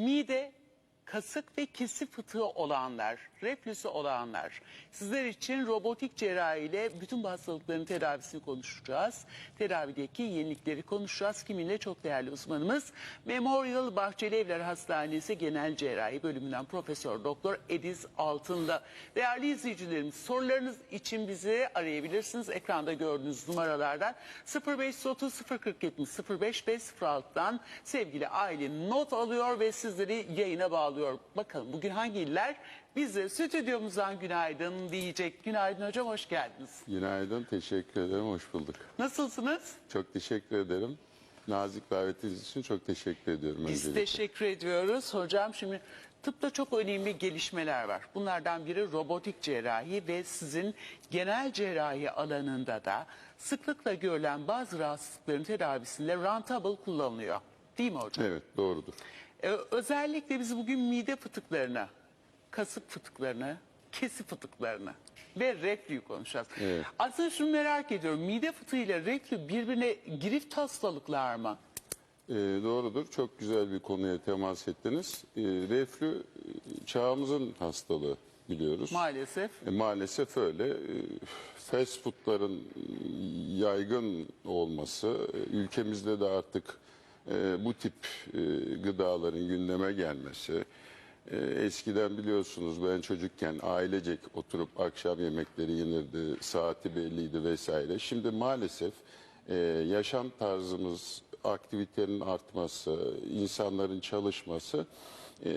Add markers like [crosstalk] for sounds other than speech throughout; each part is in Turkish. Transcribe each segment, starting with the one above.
見て。Kasık ve kesi fıtığı olanlar, reflüsü olanlar. Sizler için robotik cerrahi ile bütün bu hastalıkların tedavisini konuşacağız. Tedavideki yenilikleri konuşacağız. Kiminle çok değerli uzmanımız Memorial Bahçeli Evler Hastanesi Genel Cerrahi bölümünden Profesör Doktor Ediz Altın'da. Değerli izleyicilerimiz sorularınız için bizi arayabilirsiniz. Ekranda gördüğünüz numaralardan 0530 040 70 05506'dan sevgili aile not alıyor ve sizleri yayına bağlıyor. Bakalım bugün hangi iller bize stüdyomuzdan günaydın diyecek. Günaydın hocam hoş geldiniz. Günaydın, teşekkür ederim, hoş bulduk. Nasılsınız? Çok teşekkür ederim. Nazik davetiniz için çok teşekkür ediyorum Biz öncelikle. teşekkür ediyoruz hocam. Şimdi tıpta çok önemli gelişmeler var. Bunlardan biri robotik cerrahi ve sizin genel cerrahi alanında da sıklıkla görülen bazı rahatsızlıkların tedavisinde rentable kullanılıyor. Değil mi hocam? Evet, doğrudur. Ee, özellikle biz bugün mide fıtıklarını, kasık fıtıklarını, kesi fıtıklarını ve reflüyü konuşacağız. Evet. Aslında şunu merak ediyorum. Mide fıtığı ile reflü birbirine girift hastalıklar mı? Ee, doğrudur, çok güzel bir konuya temas ettiniz. Ee, reflü e, çağımızın hastalığı biliyoruz. Maalesef. E, maalesef öyle. E, fast foodların e, yaygın olması, e, ülkemizde de artık e, bu tip e, gıdaların gündeme gelmesi. E, eskiden biliyorsunuz ben çocukken ailecek oturup akşam yemekleri yenirdi, saati belliydi vesaire. Şimdi maalesef e, yaşam tarzımız, aktivitenin artması, insanların çalışması e,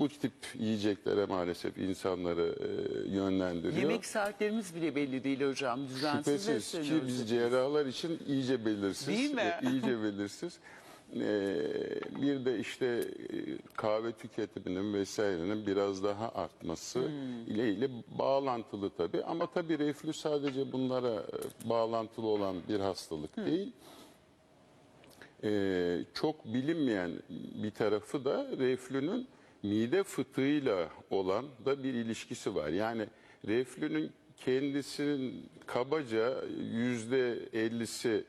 bu tip yiyeceklere maalesef insanları e, yönlendiriyor. Yemek saatlerimiz bile belli değil hocam. Düzensiz Şüphesiz ki biz cerrahlar için iyice belirsiz. Değil mi? e, iyice belirsiz. Ee, bir de işte e, kahve tüketiminin vesairenin biraz daha artması Hmm. ile ile bağlantılı tabii. Ama tabii reflü sadece bunlara e, bağlantılı olan bir hastalık değil. Ee, çok bilinmeyen bir tarafı da reflünün mide fıtığıyla olan da bir ilişkisi var. Yani reflünün kendisinin kabaca yüzde ellisi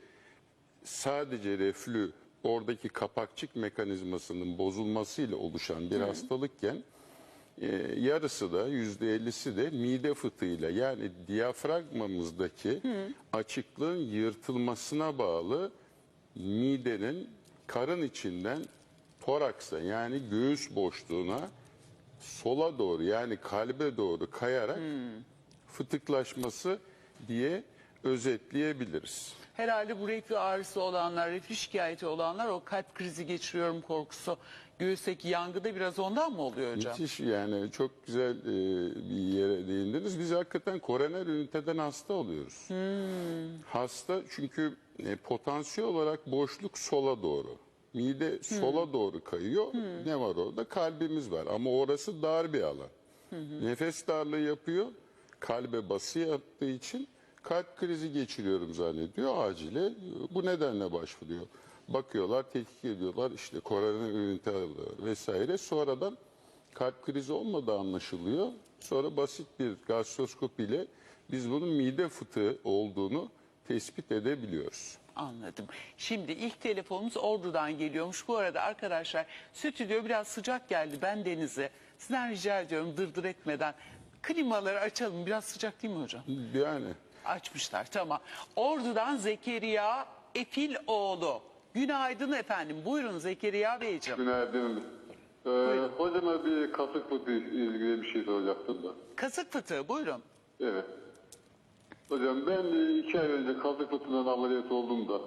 sadece reflü oradaki kapakçık mekanizmasının bozulmasıyla oluşan bir hastalıkken e, yarısı da yüzde ellisi de mide fıtığıyla yani diyafragmamızdaki açıklığın yırtılmasına bağlı midenin karın içinden toraksa yani göğüs boşluğuna sola doğru yani kalbe doğru kayarak fıtıklaşması diye özetleyebiliriz. Herhalde bu reflü ağrısı olanlar, reflü şikayeti olanlar o kalp krizi geçiriyorum korkusu, göğüsteki yangıda biraz ondan mı oluyor hocam? Müthiş yani çok güzel e, bir yere değindiniz. Biz hakikaten koroner üniteden hasta oluyoruz. Hasta çünkü e, potansiyel olarak boşluk sola doğru. Mide sola doğru kayıyor. Ne var orada? Kalbimiz var ama orası dar bir alan. Nefes darlığı yapıyor. Kalbe bası yaptığı için kalp krizi geçiriyorum zannediyor acile. Bu nedenle başvuruyor. Bakıyorlar, tetkik ediyorlar. işte koroner ünite alıyorlar vesaire. Sonradan kalp krizi olmadığı anlaşılıyor. Sonra basit bir gastroskopi ile biz bunun mide fıtığı olduğunu tespit edebiliyoruz. Anladım. Şimdi ilk telefonumuz Ordu'dan geliyormuş. Bu arada arkadaşlar stüdyo biraz sıcak geldi. Ben Deniz'e. Sizden rica ediyorum dırdır etmeden. Klimaları açalım. Biraz sıcak değil mi hocam? Yani Açmışlar tamam. Ordu'dan Zekeriya Efiloğlu. Günaydın efendim. Buyurun Zekeriya Beyciğim. Günaydın. Ee, hocama bir kasık fıtığı ilgili bir şey soracaktım da. Kasık fıtığı buyurun. Evet. Hocam ben e, iki ay önce kasık fıtığından ameliyat oldum da.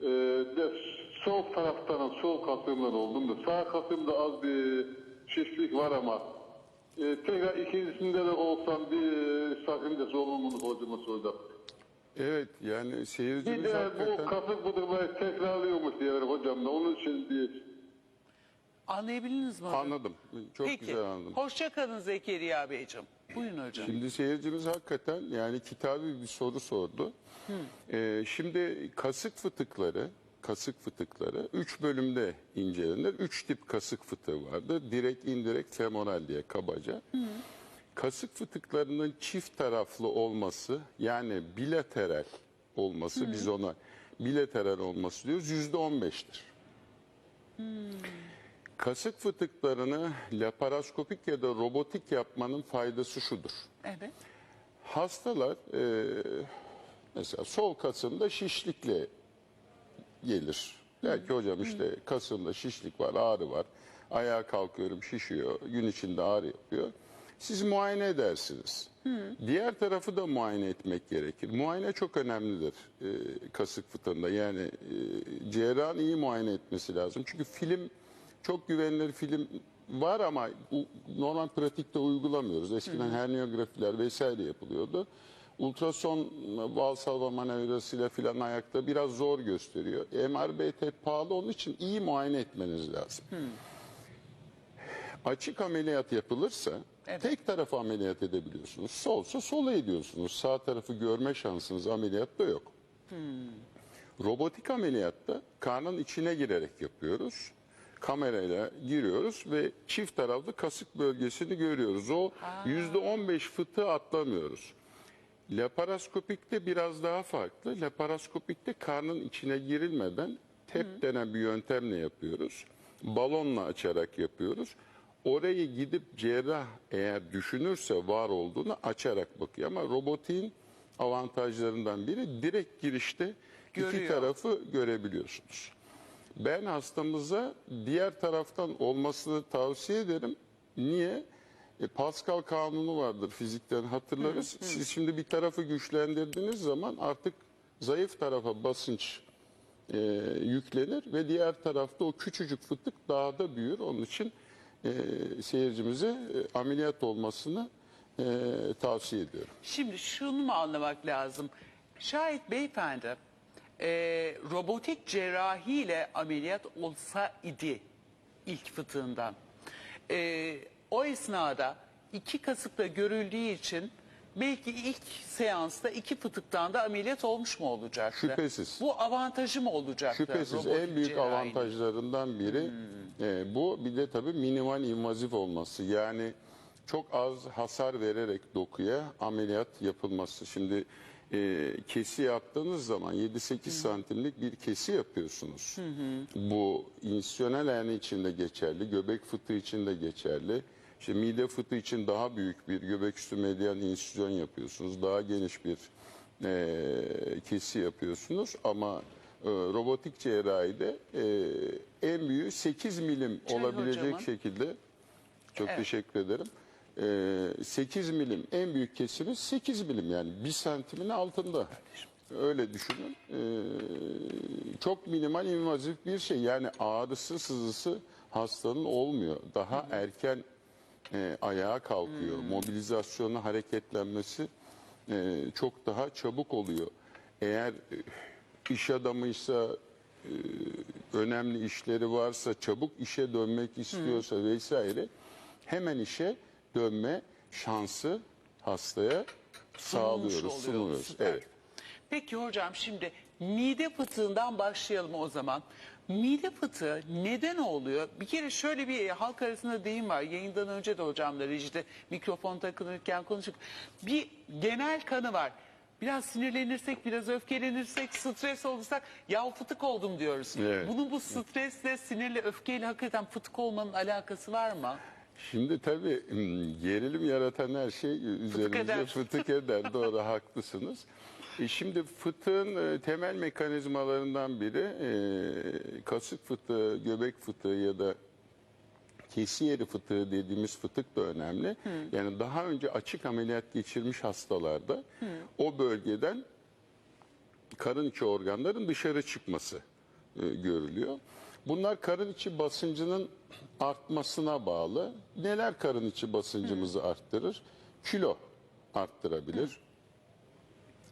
Ee, de sol taraftan, sol kasığımdan oldum da. Sağ kasığımda az bir şişlik var ama e, tekrar ikincisinde de olsam bir e, sakıncası olur mu hocama soracaktım. evet yani Bir seyircimiz de bu hakikaten kasık fıtığı tekrarlıyormuş diyorlar hocam da. Onun için bir Anlayabildiniz mi anladım. Çok Peki. güzel anladım. Hoşça kalın Zekeriya Beyciğim. Buyurun hocam. Şimdi seyircimiz hakikaten yani kitabı bir soru sordu. Ee, şimdi kasık fıtıkları, kasık fıtıkları üç bölümde incelenir. Üç tip kasık fıtığı vardır. Direkt, indirekt, femoral diye kabaca. Kasık fıtıklarının çift taraflı olması yani bilateral olması biz ona bilateral olması diyoruz yüzde on beştir. Kasık fıtıklarını laparoskopik ya da robotik yapmanın faydası şudur. Evet. Hastalar e, mesela sol kasımda şişlikle gelir. Der ki hocam işte kasımda şişlik var, ağrı var. Ayağa kalkıyorum şişiyor, gün içinde ağrı yapıyor. Siz muayene edersiniz. Diğer tarafı da muayene etmek gerekir. Muayene çok önemlidir e, kasık fıtığında. Yani e, cerrahın iyi muayene etmesi lazım. Çünkü film çok güvenilir film var ama u- normal pratikte uygulamıyoruz. Eskiden herniyografiler vesaire yapılıyordu. Ultrason bal salva manevrasıyla filan ayakta biraz zor gösteriyor. MRBT pahalı onun için iyi muayene etmeniz lazım. Açık ameliyat yapılırsa Evet. tek tarafı ameliyat edebiliyorsunuz. Solsa sola ediyorsunuz. Sağ tarafı görme şansınız ameliyatta yok. Robotik ameliyatta karnın içine girerek yapıyoruz. Kamerayla giriyoruz ve çift taraflı kasık bölgesini görüyoruz. O yüzde 15 fıtığı atlamıyoruz. Laparoskopikte biraz daha farklı. Laparoskopikte karnın içine girilmeden tep denen bir yöntemle yapıyoruz. Balonla açarak yapıyoruz. Orayı gidip cerrah eğer düşünürse var olduğunu açarak bakıyor. Ama robotiğin avantajlarından biri direkt girişte iki Görüyor. tarafı görebiliyorsunuz. Ben hastamıza diğer taraftan olmasını tavsiye ederim. Niye? E, Pascal kanunu vardır fizikten hatırlarız. Siz şimdi bir tarafı güçlendirdiğiniz zaman artık zayıf tarafa basınç e, yüklenir ve diğer tarafta o küçücük fıtık daha da büyür. Onun için e, seyircimize e, ameliyat olmasını e, tavsiye ediyorum. Şimdi şunu mu anlamak lazım? Şayet beyefendi e, robotik cerrahiyle ameliyat olsa idi ilk fıtığından. E, o esnada iki kasıkla görüldüğü için belki ilk seansta iki fıtıktan da ameliyat olmuş mu olacaktı? Şüphesiz. Bu avantajı mı olacaktı? Şüphesiz en büyük cerrahinin? avantajlarından biri e, bu. Bir de tabii minimal invazif olması. Yani çok az hasar vererek dokuya ameliyat yapılması. Şimdi e, kesi yaptığınız zaman 7-8 santimlik bir kesi yapıyorsunuz. Bu insisyonel hernia için de geçerli, göbek fıtığı için de geçerli. İşte mide fıtığı için daha büyük bir göbek üstü medyan insüzyon yapıyorsunuz. Daha geniş bir e, kesi yapıyorsunuz ama e, robotik cerrahide e, en büyüğü 8 milim Çay olabilecek hocamın. şekilde çok Evet. teşekkür ederim. E, 8 milim en büyük kesimiz 8 milim yani 1 santimin altında. Öyle düşünün. E, çok minimal invazif bir şey yani ağrısı sızısı hastanın olmuyor. Daha erken e, ayağa kalkıyor. Mobilizasyonu, hareketlenmesi e, çok daha çabuk oluyor. Eğer e, iş adamıysa, e, önemli işleri varsa, çabuk işe dönmek istiyorsa vesaire hemen işe dönme şansı hastaya sağlıyoruz, oluyor. sunuyoruz. Süper. Evet. Peki hocam şimdi mide fıtığından başlayalım o zaman. Mide fıtığı neden oluyor? Bir kere şöyle bir halk arasında deyim var. Yayından önce de hocamla rejide mikrofon takılırken konuştuk. Bir genel kanı var. Biraz sinirlenirsek, biraz öfkelenirsek, stres olursak ya fıtık oldum diyoruz. Evet. Bunun bu stresle, sinirle, öfkeyle hakikaten fıtık olmanın alakası var mı? Şimdi tabii hmm, gerilim yaratan her şey üzerimize eder. fıtık eder. Doğru [laughs] haklısınız. E şimdi fıtığın e, temel mekanizmalarından biri e, kasık fıtığı, göbek fıtığı ya da kesi yeri fıtığı dediğimiz fıtık da önemli. Yani daha önce açık ameliyat geçirmiş hastalarda o bölgeden karın içi organların dışarı çıkması e, görülüyor. Bunlar karın içi basıncının artmasına bağlı. Neler karın içi basıncımızı arttırır? Kilo arttırabilir.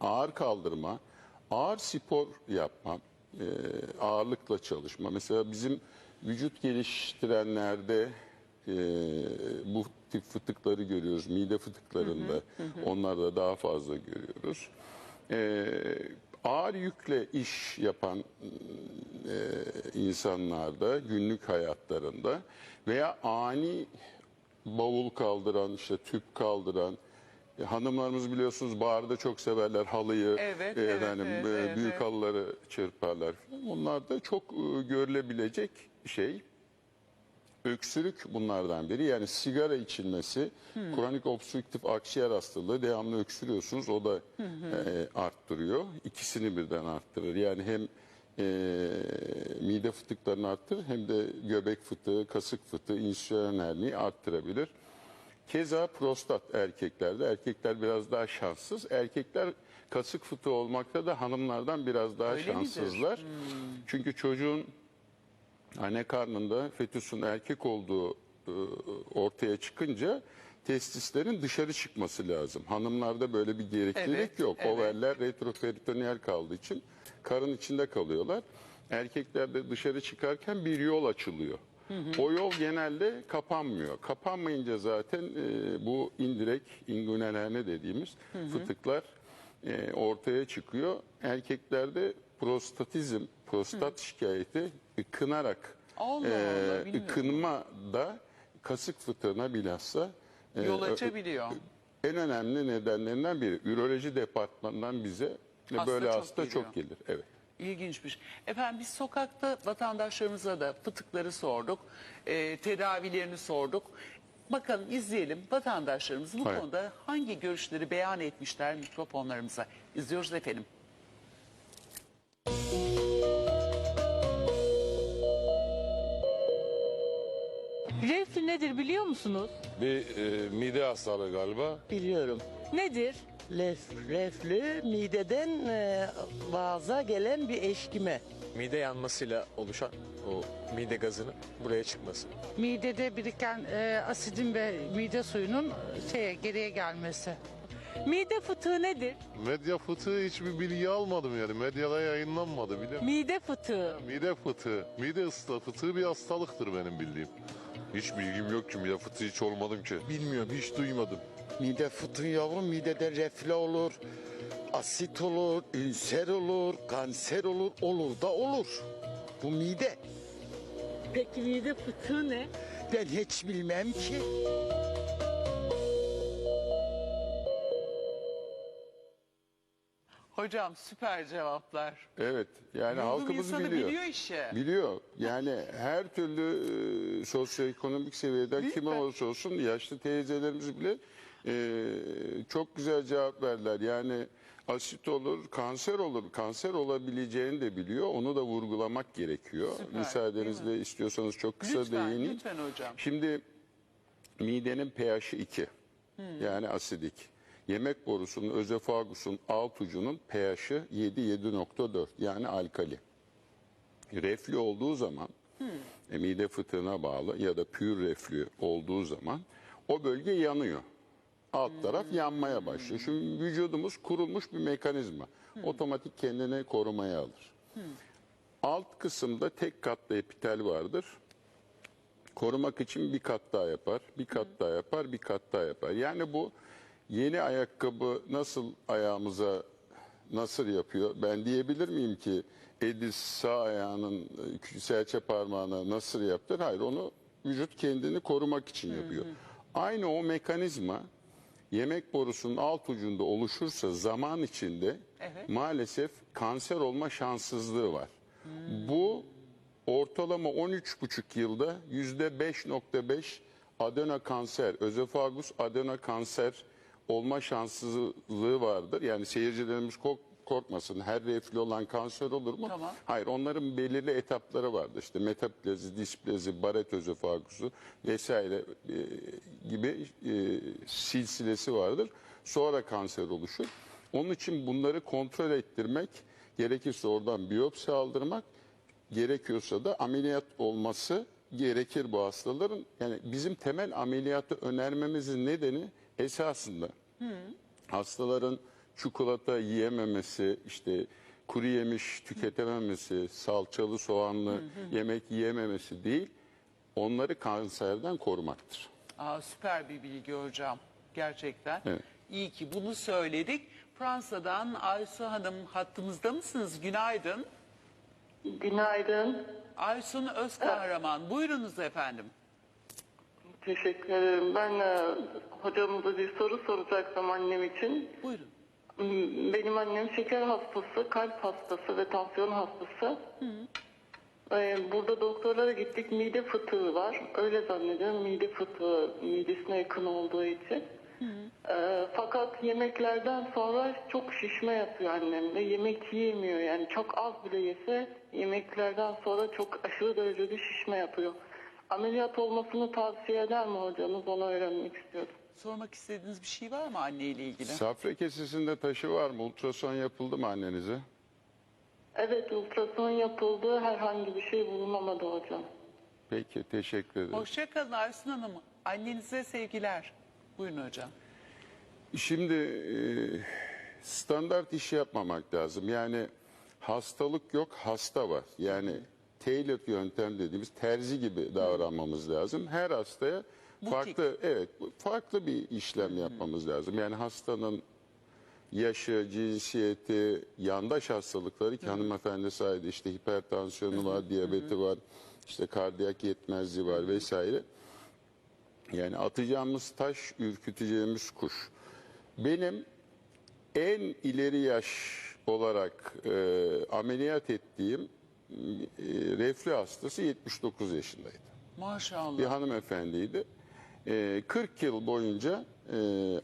Ağır kaldırma, ağır spor yapma, e, ağırlıkla çalışma. Mesela bizim vücut geliştirenlerde e, bu tip fıtıkları görüyoruz. Mide fıtıklarında onlarda daha fazla görüyoruz. E, ağır yükle iş yapan e, insanlarda günlük hayatlarında veya ani bavul kaldıran, işte tüp kaldıran e, hanımlarımız biliyorsunuz barda çok severler halıyı, Evet, e, efendim, evet, e, evet, büyük evet. halıları çırparlar falan. Onlar da çok e, görülebilecek şey. Öksürük bunlardan biri. Yani sigara içilmesi, kronik obstrüktif akciğer hastalığı devamlı öksürüyorsunuz. O da e, arttırıyor. İkisini birden arttırır. Yani hem e, mide fıtıklarını arttırır hem de göbek fıtığı, kasık fıtığı, insülin herniği arttırabilir. Keza prostat erkeklerde. Erkekler biraz daha şanssız. Erkekler kasık fıtığı olmakta da hanımlardan biraz daha Öyle şanssızlar. Çünkü çocuğun anne karnında fetüsün erkek olduğu e, ortaya çıkınca testislerin dışarı çıkması lazım. Hanımlarda böyle bir gereklilik Evet, yok. evet. Overler retroperitoneal kaldığı için karın içinde kalıyorlar. Erkeklerde dışarı çıkarken bir yol açılıyor. O yol genelde kapanmıyor. Kapanmayınca zaten e, bu indirek inguinal dediğimiz fıtıklar e, ortaya çıkıyor. Erkeklerde prostatizm, prostat şikayeti ıkınarak Allah e, Allah, ıkınma da kasık fıtığına bilhassa e, Yol açabiliyor. en önemli nedenlerinden biri. Üroloji departmanından bize Hasta böyle çok hasta geliyor. çok gelir. Evet. İlginçmiş. Efendim biz sokakta vatandaşlarımıza da fıtıkları sorduk, e, tedavilerini sorduk. Bakalım izleyelim vatandaşlarımız bu Hayır. konuda hangi görüşleri beyan etmişler mikrofonlarımıza. İzliyoruz efendim. Reflü nedir biliyor musunuz? Bir e, mide hastalığı galiba. Biliyorum. Nedir? Lef, reflü mideden e, boğaza gelen bir eşkime. mide yanmasıyla oluşan o mide gazının buraya çıkması. midede biriken e, asidin ve mide suyunun şeye geriye gelmesi. Mide fıtığı nedir? Medya fıtığı hiçbir bilgi almadım yani. Medyada yayınlanmadı biliyor musun? Mide fıtığı. Mide fıtığı. Mide ısla fıtığı bir hastalıktır benim bildiğim. Hiç bilgim yok ki mide fıtığı hiç olmadım ki. Bilmiyorum hiç duymadım. Mide fıtığı yavrum midede reflü olur. Asit olur, ülser olur, kanser olur, olur da olur. Bu mide. Peki mide fıtığı ne? Ben hiç bilmem ki. Hocam süper cevaplar. Evet. Yani Yurdum halkımız insanı biliyor. biliyor işi. Biliyor. Yani her türlü e, sosyoekonomik seviyeden Değil kim mi? olursa olsun yaşlı teyzelerimiz bile e, çok güzel cevap verdiler. Yani asit olur, kanser olur. Kanser olabileceğini de biliyor. Onu da vurgulamak gerekiyor. Süper, Müsaadenizle istiyorsanız çok kısa Lütfen, değineyim. lütfen hocam. Şimdi midenin pH'i 2. Yani asidik. Yemek borusunun, özefagusun alt ucunun pH'i 7-7.4 yani alkali. Reflü olduğu zaman e, mide fıtığına bağlı ya da pür reflü olduğu zaman o bölge yanıyor. Alt taraf yanmaya başlıyor. Şimdi vücudumuz kurulmuş bir mekanizma. Otomatik kendini korumaya alır. Alt kısımda tek katlı epitel vardır korumak için bir kat daha yapar, bir kat daha yapar, bir kat daha yapar. Yani bu yeni ayakkabı nasıl ayağımıza nasıl yapıyor? Ben diyebilir miyim ki Edis sağ ayağının e, serçe parmağına nasıl yaptır? Hayır onu vücut kendini korumak için yapıyor. Aynı o mekanizma yemek borusunun alt ucunda oluşursa zaman içinde Evet. maalesef kanser olma şanssızlığı var. Bu ortalama 13,5 yılda yüzde 5.5 adeno kanser, özofagus adeno kanser olma şanssızlığı vardır. Yani seyircilerimiz kork- korkmasın. Her reflü olan kanser olur mu? Tamam. Hayır, onların belirli etapları vardır. İşte metaplezi, displezi, baret özofagusu vesaire e, gibi e, silsilesi vardır. Sonra kanser oluşur. Onun için bunları kontrol ettirmek, gerekirse oradan biyopsi aldırmak, gerekiyorsa da ameliyat olması gerekir bu hastaların. Yani bizim temel ameliyatı önermemizin nedeni esasında hastaların çikolata yiyememesi, işte kuru yemiş tüketememesi, salçalı soğanlı yemek yiyememesi değil, onları kanserden korumaktır. Aa, süper bir bilgi hocam. Gerçekten. Evet. İyi ki bunu söyledik. Fransa'dan Aysu Hanım hattımızda mısınız? Günaydın. Günaydın. Aysun Özkahraman. Buyurunuz efendim. Teşekkür ederim. Ben e, hocamıza bir soru soracaktım annem için. Buyurun. M- Benim annem şeker hastası, kalp hastası ve tansiyon hastası. Ee, burada doktorlara gittik. Mide fıtığı var. Öyle zannediyorum. Mide fıtığı midesine yakın olduğu için. Ee, fakat yemeklerden sonra çok şişme yapıyor annem de. Yemek yiyemiyor yani çok az bile yese yemeklerden sonra çok aşırı derecede şişme yapıyor. Ameliyat olmasını tavsiye eder mi hocanız? Onu öğrenmek istiyordum. Sormak istediğiniz bir şey var mı anneyle ilgili? Safra kesesinde taşı var mı? Ultrason yapıldı mı annenize? Evet ultrason yapıldı. Herhangi bir şey bulunamadı hocam. Peki teşekkür ederim. Hoşçakalın Arsun Hanım. Annenize sevgiler. Buyurun hocam. Şimdi e, standart iş yapmamak lazım. Yani hastalık yok, hasta var. Yani tailored yöntem dediğimiz terzi gibi davranmamız lazım. Her hastaya Butik. farklı evet farklı bir işlem yapmamız lazım. Yani hastanın yaşı, cinsiyeti, yandaş hastalıkları ki hanımefendi sayede işte hipertansiyonu var, diyabeti var, işte kardiyak yetmezliği var vesaire. Yani atacağımız taş, ürküteceğimiz kuş. Benim en ileri yaş olarak e, ameliyat ettiğim e, reflü hastası 79 yaşındaydı. Maşallah. Bir hanımefendiydi. E, 40 yıl boyunca e,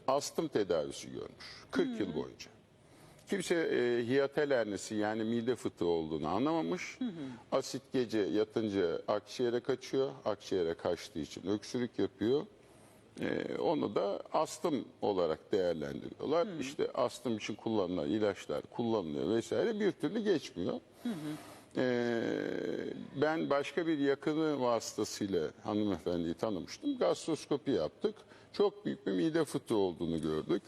astım tedavisi görmüş. 40 yıl boyunca. Kimse e, hiyatel hernesi yani mide fıtığı olduğunu anlamamış. Asit gece yatınca akciğere kaçıyor. Akciğere kaçtığı için öksürük yapıyor. E, onu da astım olarak değerlendiriyorlar. İşte astım için kullanılan ilaçlar kullanılıyor vesaire bir türlü geçmiyor. Ee, ben başka bir yakını vasıtasıyla hanımefendiyi tanımıştım. Gastroskopi yaptık. Çok büyük bir mide fıtığı olduğunu gördük.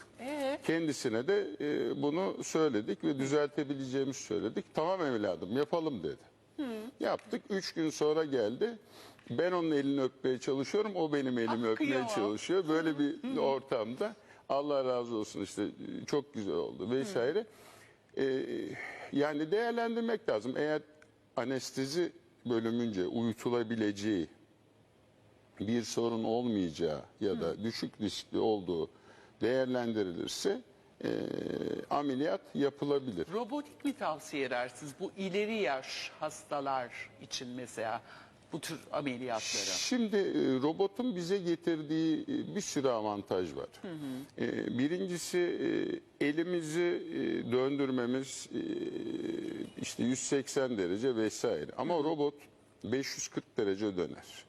Kendisine de e, bunu söyledik ve düzeltebileceğimizi söyledik. Tamam evladım yapalım dedi. Yaptık. Üç gün sonra geldi. Ben onun elini öpmeye çalışıyorum. O benim elimi Ah, öpmeye çalışıyor. Böyle bir ortamda Allah razı olsun işte çok güzel oldu vesaire. Ee, yani değerlendirmek lazım. Eğer anestezi bölümünce uyutulabileceği bir sorun olmayacağı ya da düşük riskli olduğu değerlendirilirse e, ameliyat yapılabilir. Robotik mi tavsiye edersiniz bu ileri yaş hastalar için mesela bu tür ameliyatları? Şimdi e, robotun bize getirdiği e, bir sürü avantaj var. E, Birincisi e, elimizi e, döndürmemiz işte 180 derece vesaire. Ama robot 540 derece döner.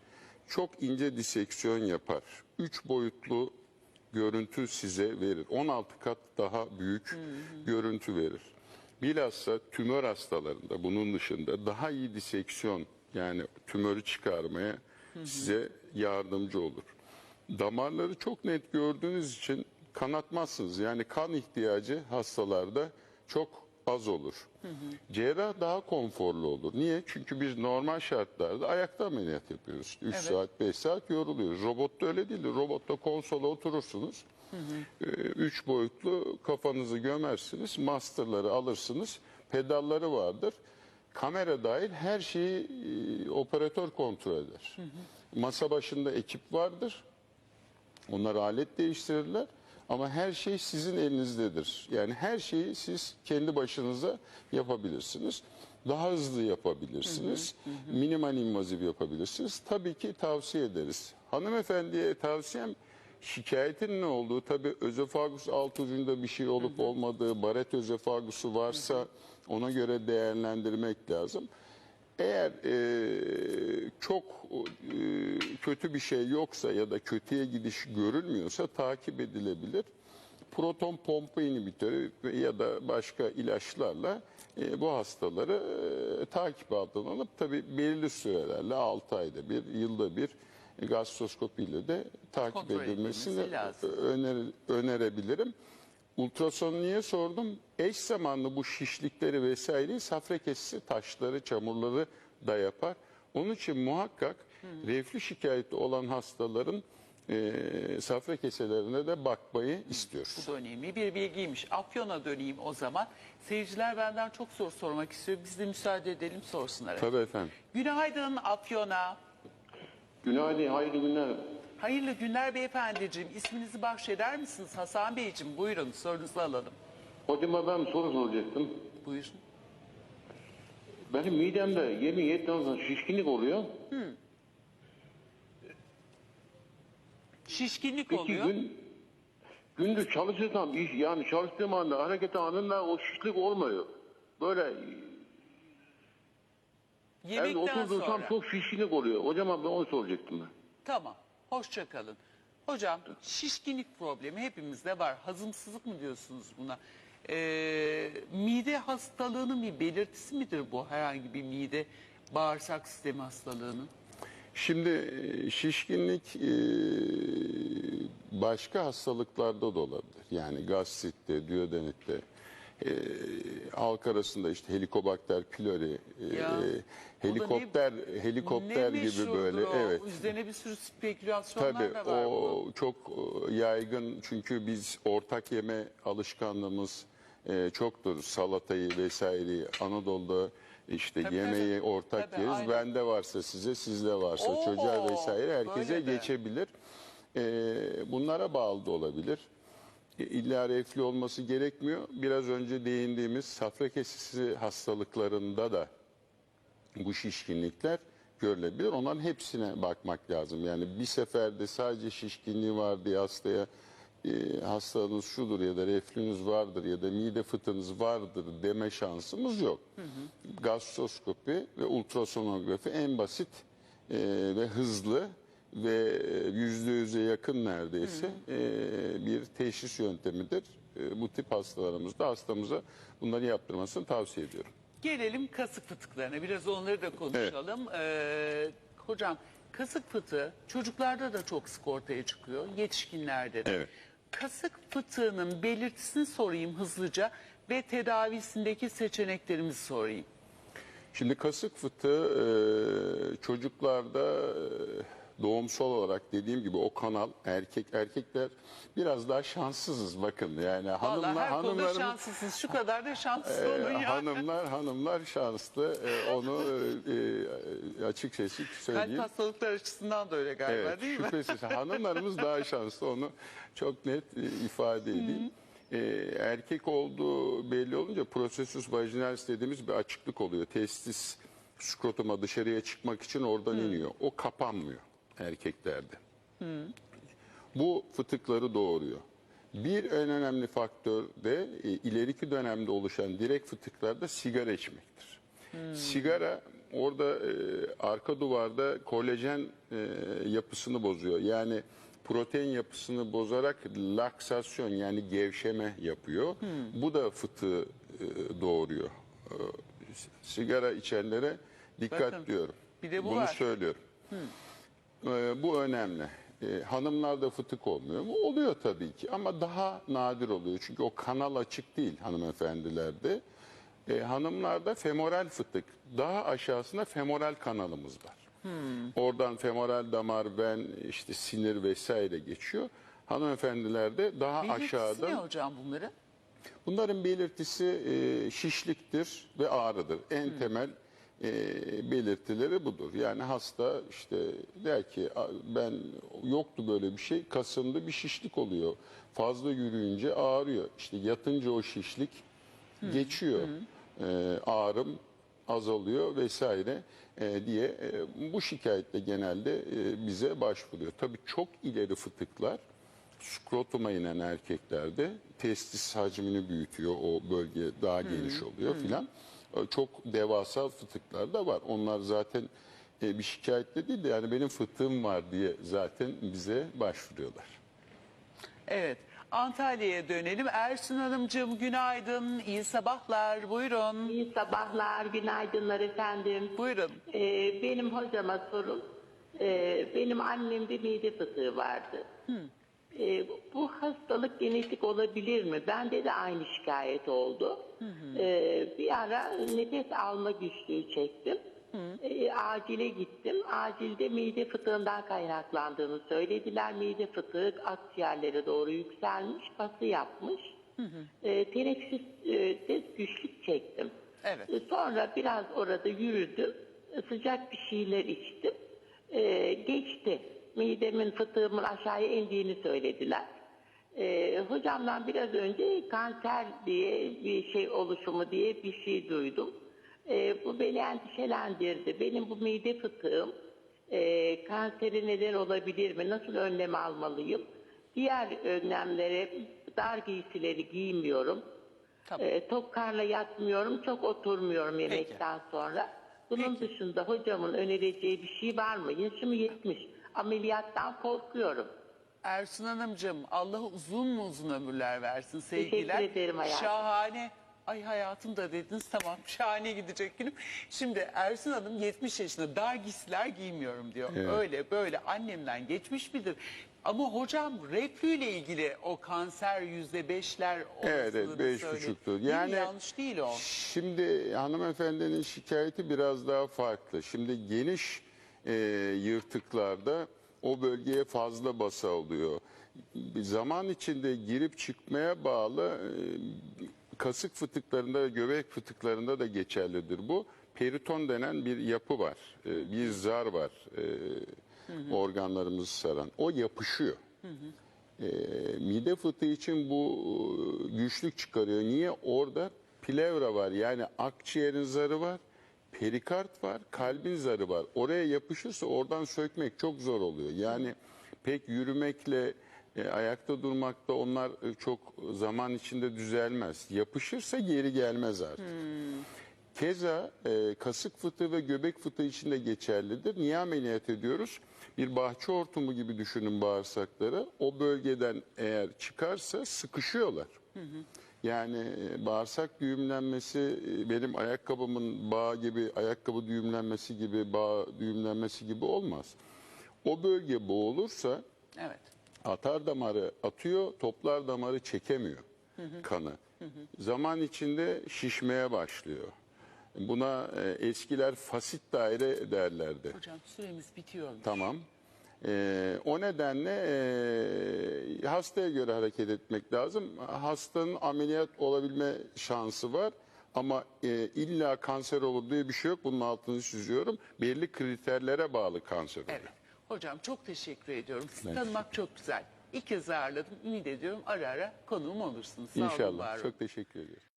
Çok ince diseksiyon yapar. 3 boyutlu görüntü size verir. 16 kat daha büyük görüntü verir. Bilhassa tümör hastalarında bunun dışında daha iyi diseksiyon yani tümörü çıkarmaya size yardımcı olur. Damarları çok net gördüğünüz için kanatmazsınız. Yani kan ihtiyacı hastalarda çok az olur. Cerrah daha konforlu olur. Niye? Çünkü biz normal şartlarda ayakta ameliyat yapıyoruz. 3 saat, 5 saat yoruluyoruz. Robotta öyle değil. Robotta konsola oturursunuz. 3 boyutlu kafanızı gömersiniz. Masterları alırsınız. Pedalları vardır. Kamera dahil her şeyi e, operatör kontrol eder. Masa başında ekip vardır. Onlar alet değiştirirler. Ama her şey sizin elinizdedir. Yani her şeyi siz kendi başınıza yapabilirsiniz. Daha hızlı yapabilirsiniz. Minimal invazif yapabilirsiniz. Tabii ki tavsiye ederiz. Hanımefendiye tavsiyem şikayetin ne olduğu tabii özofagus alt ucunda bir şey olup olmadığı, baret özofagusu varsa ona göre değerlendirmek lazım. Eğer e, çok e, kötü bir şey yoksa ya da kötüye gidiş görülmüyorsa takip edilebilir. Proton pompa inhibitörü ya da başka ilaçlarla e, bu hastaları e, takip altına alıp tabii belirli sürelerle 6 ayda bir, yılda bir gastroskopiyle de takip Kontrol edilmesini edilmesi lazım. öner- önerebilirim. Ultrasonu niye sordum? Eş zamanlı bu şişlikleri vesaireyi safra kesesi taşları, çamurları da yapar. Onun için muhakkak reflü şikayeti olan hastaların e, safra keselerine de bakmayı istiyoruz. Bu da önemli bir bilgiymiş. Afyon'a döneyim o zaman. Seyirciler benden çok soru sormak istiyor. Biz de müsaade edelim sorsunlar. Tabii efendim. Günaydın Afyon'a. Günaydın, hayırlı günler. Hayırlı günler beyefendiciğim. İsminizi bahşeder misiniz Hasan Beyciğim? Buyurun sorunuzu alalım. Hocama ben soru soracaktım. Buyurun. benim midemde yemin yedikten sonra şişkinlik oluyor. Şişkinlik Peki oluyor. gün gündüz çalışırsam iş yani çalıştığım anda hareket anında o şişlik olmuyor. Böyle evde Yemekten oturduysam sonra. çok şişkinlik oluyor. Hocam abi ben onu soracaktım ben. Tamam. Hoşça kalın. Hocam şişkinlik problemi hepimizde var. Hazımsızlık mı diyorsunuz buna? Ee, mide hastalığının bir belirtisi midir bu herhangi bir mide bağırsak sistemi hastalığının? Şimdi e, şişkinlik e, başka hastalıklarda da olabilir. Yani gastritte, duodenitte, e, halk arasında işte helikobakter pylori, e, Ya, da helikopter helikopter ne gibi meşhurdur böyle o. evet. Üzerine bir sürü spekülasyonlar Tabii da var. o çok e, yaygın çünkü biz ortak yeme alışkanlığımız e, çoktur. Salatayı vesaireyi Anadolu'da işte Tabii, yemeği tabii. ortak Tabii, yeriz. aynen. Bende varsa size, sizde varsa Oo, çocuğa vesaire herkese böyle de. geçebilir. E, bunlara bağlı da olabilir. E, İlla reflü olması gerekmiyor. Biraz önce değindiğimiz safra kesesi hastalıklarında da bu şişkinlikler görülebilir. Onların hepsine bakmak lazım. Yani bir seferde sadece şişkinliği var diye hastaya e, hastanız şudur ya da reflünüz vardır ya da mide fıtığınız vardır deme şansımız yok. Gastroskopi ve ultrasonografi en basit e, ve hızlı ve yüzde yüze yakın neredeyse e, bir teşhis yöntemidir. E, bu tip hastalarımızda hastamıza bunları yaptırmasını tavsiye ediyorum. Gelelim kasık fıtıklarına. Biraz onları da konuşalım. Ee, hocam kasık fıtığı çocuklarda da çok sık ortaya çıkıyor. Yetişkinlerde de. Evet. Kasık fıtığının belirtisini sorayım hızlıca ve tedavisindeki seçeneklerimizi sorayım. Şimdi kasık fıtığı e, çocuklarda e, doğumsal olarak dediğim gibi o kanal erkek erkekler biraz daha şanssızız bakın yani Vallahi hanımlar her hanımlarımız şanslısınız. Şu kadar da şanssız e, olun ya. hanımlar hanımlar şanslı E, onu e, e, açık sesli Kalp söyleyeyim. hastalıkları açısından da öyle galiba Evet, değil mi? şüphesiz. Hanımlarımız daha şanslı onu çok net e, ifade edeyim. E, erkek olduğu belli olunca prosessus vaginalis dediğimiz bir açıklık oluyor. Testis skrotuma dışarıya çıkmak için oradan iniyor. O kapanmıyor erkeklerde. Bu fıtıkları doğuruyor. Bir en önemli faktör de e, ileriki dönemde oluşan direkt fıtıklarda sigara içmektir. Sigara orada e, arka duvarda kolajen e, yapısını bozuyor. Yani protein yapısını bozarak laksasyon yani gevşeme yapıyor. Bu da fıtığı e, doğuruyor. E, sigara içenlere dikkat Bakın, diyorum. bir de bu Bunu var. söylüyorum. Ee, bu önemli. Ee, hanımlarda fıtık olmuyor mu? Oluyor tabii ki ama daha nadir oluyor. Çünkü o kanal açık değil hanımefendilerde. Ee, hanımlarda femoral fıtık. Daha aşağısında femoral kanalımız var. Oradan femoral damar, ven, işte sinir vesaire geçiyor. Hanımefendilerde daha Belirtisi aşağıda. ne hocam bunların? Bunların belirtisi e, şişliktir ve ağrıdır. En temel e, belirtileri budur. Yani hasta işte der ki "A- ben yoktu böyle bir şey kasımda bir şişlik oluyor. Fazla yürüyünce ağrıyor. İşte yatınca o şişlik geçiyor. E, ağrım azalıyor vesaire e, diye e, bu şikayetle genelde e, bize başvuruyor. Tabii çok ileri fıtıklar skrotuma inen erkeklerde testis hacmini büyütüyor. O bölge daha geniş oluyor filan. E, Çok devasa fıtıklar da var. Onlar zaten e, bir şikayetle değil de yani benim fıtığım var diye zaten bize başvuruyorlar. Evet. Antalya'ya dönelim. Ersun Hanımcığım günaydın. İyi sabahlar. Buyurun. İyi sabahlar, günaydınlar efendim. Buyurun. Ee, benim hocama sorum. Ee, benim annemde mide fıtığı vardı. Ee, bu hastalık genetik olabilir mi? Bende de aynı şikayet oldu. Ee, bir ara nefes alma güçlüğü çektim. Ee, acile gittim. Acilde mide fıtığından kaynaklandığını söylediler. Mide fıtığı akciğerlere doğru yükselmiş, bası yapmış. Ee, teneffüste güçlük çektim. Evet. Ee, Sonra biraz orada yürüdüm. Sıcak bir şeyler içtim. Ee, geçti. Midemin fıtığımın aşağıya indiğini söylediler. Ee, hocamdan biraz önce kanser diye bir şey oluşumu diye bir şey duydum. Ee, bu beni endişelendirdi. Benim bu mide fıtığım e, kansere neden olabilir mi? Nasıl önlem almalıyım? Diğer önlemlere dar giysileri giymiyorum. Tamam. Ee, tok karnla yatmıyorum, çok oturmuyorum yemekten sonra. Bunun Peki. dışında hocamın önereceği bir şey var mı? Yaşım 70. Ameliyattan korkuyorum. Ersun Hanımcığım Allah uzun uzun ömürler versin sevgiler. Teşekkür ederim hayatım. Şahane. Ay hayatım da dediniz tamam [laughs] şahane gidecek günüm. Şimdi Ersun Hanım 70 yaşında dar giysiler giymiyorum diyor. Öyle böyle annemden geçmiş midir? Ama hocam reflüyle ilgili o kanser yüzde beşler Evet, evet, beş buçuktu. Yani yanlış değil o. Şimdi hanımefendinin şikayeti biraz daha farklı. Şimdi geniş e, yırtıklarda o bölgeye fazla basa oluyor. Zaman içinde girip çıkmaya bağlı e, kasık fıtıklarında göbek fıtıklarında da geçerlidir bu. Periton denen bir yapı var. E, bir zar var. E, organlarımızı saran. O yapışıyor. E, mide fıtığı için bu e, güçlük çıkarıyor. Niye? Orada plevra var yani akciğerin zarı var, perikard var, kalbin zarı var. Oraya yapışırsa oradan sökmek çok zor oluyor. Yani pek yürümekle, e, ayakta durmakta onlar e, çok zaman içinde düzelmez. Yapışırsa geri gelmez artık. Keza e, kasık fıtığı ve göbek fıtığı için de geçerlidir. Niye ameliyat ediyoruz? Bir bahçe hortumu gibi düşünün bağırsakları. O bölgeden eğer çıkarsa sıkışıyorlar. Yani e, bağırsak düğümlenmesi e, benim ayakkabımın bağ gibi, ayakkabı düğümlenmesi gibi, bağ düğümlenmesi gibi olmaz. O bölge boğulursa Evet. atar damarı atıyor, toplar damarı çekemiyor kanı. Zaman içinde şişmeye başlıyor. Buna e, eskiler fasit daire derlerdi. Hocam süremiz bitiyor. Tamam. E, o nedenle e, hastaya göre hareket etmek lazım. Hastanın ameliyat olabilme şansı var. Ama e, illa kanser olur diye bir şey yok. Bunun altını çiziyorum. Belli kriterlere bağlı kanser oluyor. Evet. Hocam çok teşekkür ediyorum. Sizi tanımak çok güzel. İlk kez ağırladım. Ümit ediyorum ara ara konuğum olursunuz. Sağ olun, var İnşallah. olun. Çok teşekkür ediyorum.